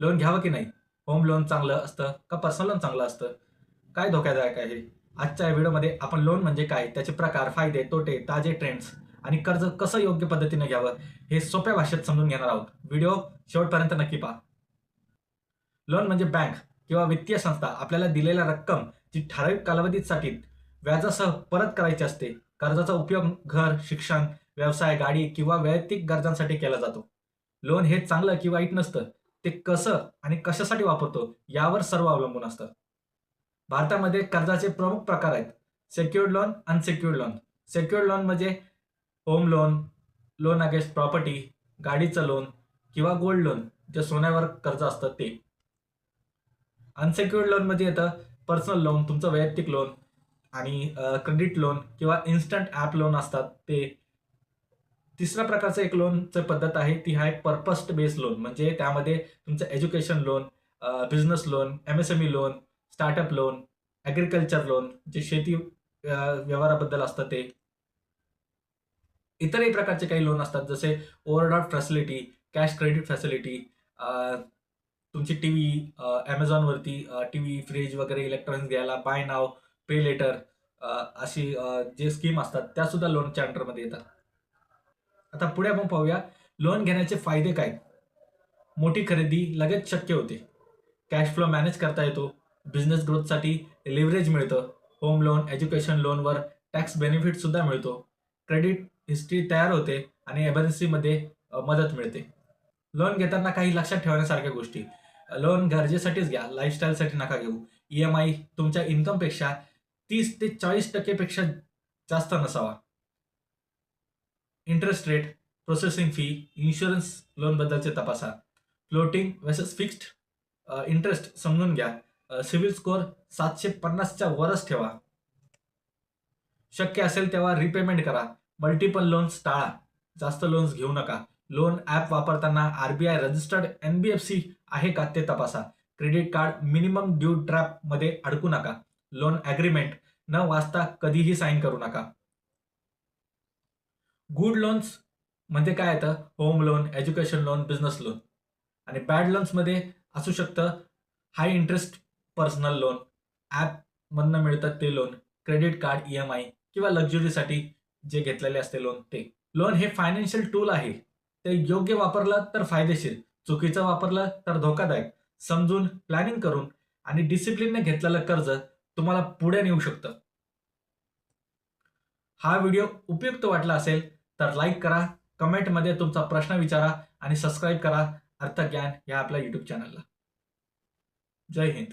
Loan घ्यावं की नाही? होम लोन चांगलं असतं का पर्सनल लोन चांगलं असतं? काय धोक्यादायक आहे आजच्या या व्हिडिओमध्ये आपण लोन म्हणजे काय? त्याचे प्रकार फायदे तोटे ताजे ट्रेंड्स आणि कर्ज कसं योग्य पद्धतीने घ्यावं हे सोप्या भाषेत समजून घेणार आहोत. व्हिडिओ शेवटपर्यंत नक्की पहा. लोन म्हणजे बँक किंवा वित्तीय संस्था आपल्याला दिलेल्या रक्कम जी ठराविक कालावधीसाठी व्याजासह परत करायची असते कर्जाचा उपयोग घर शिक्षण व्यवसाय गाडी किंवा वैयक्तिक गरजांसाठी केला जातो. लोन हे चांगलं की वाईट नसतं ते कसं आणि कशासाठी वापरतो यावर सर्व अवलंबून असतं. भारतामध्ये कर्जाचे प्रमुख प्रकार आहेत. Secured loan unsecured loan secured loan म्हणजे home loan loan against property गाडीचं लोन किंवा गोल्ड लोन जे सोन्यावर कर्ज असतं ते. अनसेक्युर्ड लोनमध्ये येतं पर्सनल लोन तुमचं वैयक्तिक लोन आणि क्रेडिट लोन किंवा इन्स्टंट ॲप लोन असतात ते. तिसऱ्या प्रकारचं एक लोनचं पद्धत आहे ती आहे पर्पस्ड बेस्ड लोन म्हणजे त्यामध्ये तुमचं education loan business loan M S M E loan startup loan agriculture loan जे शेती व्यवहाराबद्दल असतं ते. इतरही प्रकारचे काही लोन असतात जसे overdraft facility cash credit facility तुमची टी व्ही ॲमेझॉनवरती टी व्ही फ्रीज वगैरे इलेक्ट्रॉनिक्स घ्यायला बाय नाव पे लेटर अशी जे स्कीम असतात त्यासुद्धा लोनच्या अंडरमध्ये येतात. आता पुढे आपण पाहूया लोन घेण्याचे फायदे काय? मोठी खरेदी लगेच शक्य होते. कॅश फ्लो मॅनेज करता येतो. बिझनेस ग्रोथसाठी लिव्हरेज मिळतं. होम लोन एज्युकेशन लोनवर टॅक्स बेनिफिट सुद्धा मिळतो. क्रेडिट हिस्ट्री तयार होते आणि एमर्जन्सीमध्ये मदत मिळते. लोन घेताना काही लक्षात ठेवण्यासारख्या गोष्टी. लोन गरजेसाठीच घ्या. लाईफस्टाईलसाठी नका घेऊ. ई एम आय तुमच्या इन्कमपेक्षा तीस ते चाळीस टक्केपेक्षा जास्त नसावा. Interest rate processing fee insurance लोनबद्दलचे तपासा. फ्लोटिंग वर्सेस फिक्स्ड इंटरेस्ट समजून घ्या. सिव्हिल स्कोअर सातशे पन्नासच्या वरच ठेवा. शक्य असेल तेव्हा रिपेमेंट करा. मल्टिपल लोन्स टाळा. जास्त लोन्स घेऊ नका. लोन ॲप वापरताना R B I registered N B F C आहे का ते तपासा. क्रेडिट कार्ड मिनिमम ड्यू ट्रॅपमध्ये अडकू नका. लोन ॲग्रीमेंट न वाचता कधीही साईन करू नका. गुड लोन्स म्हणजे काय येतं? Home loan education loan business loan आणि बॅड लोन्समध्ये असू शकतं हाय इंटरेस्ट पर्सनल लोन ॲपमधनं मिळतात ते loan credit card E M I किंवा लक्झरीसाठी जे घेतलेले असते लोन ते. लोन हे फायनान्शियल टूल आहे. ते योग्य वापरलं तर फायदेशीर चुकीचं वापरलं तर धोकादायक. समजून प्लॅनिंग करून आणि डिसिप्लिनने घेतलेलं कर्ज तुम्हाला पुढे नेऊ शकतं. हा व्हिडिओ उपयुक्त वाटला असेल तर लाईक करा कमेंटमध्ये तुमचा प्रश्न विचारा आणि सबस्क्राईब करा अर्थज्ञान या आपल्या यूट्यूब चॅनलला जय हिंद.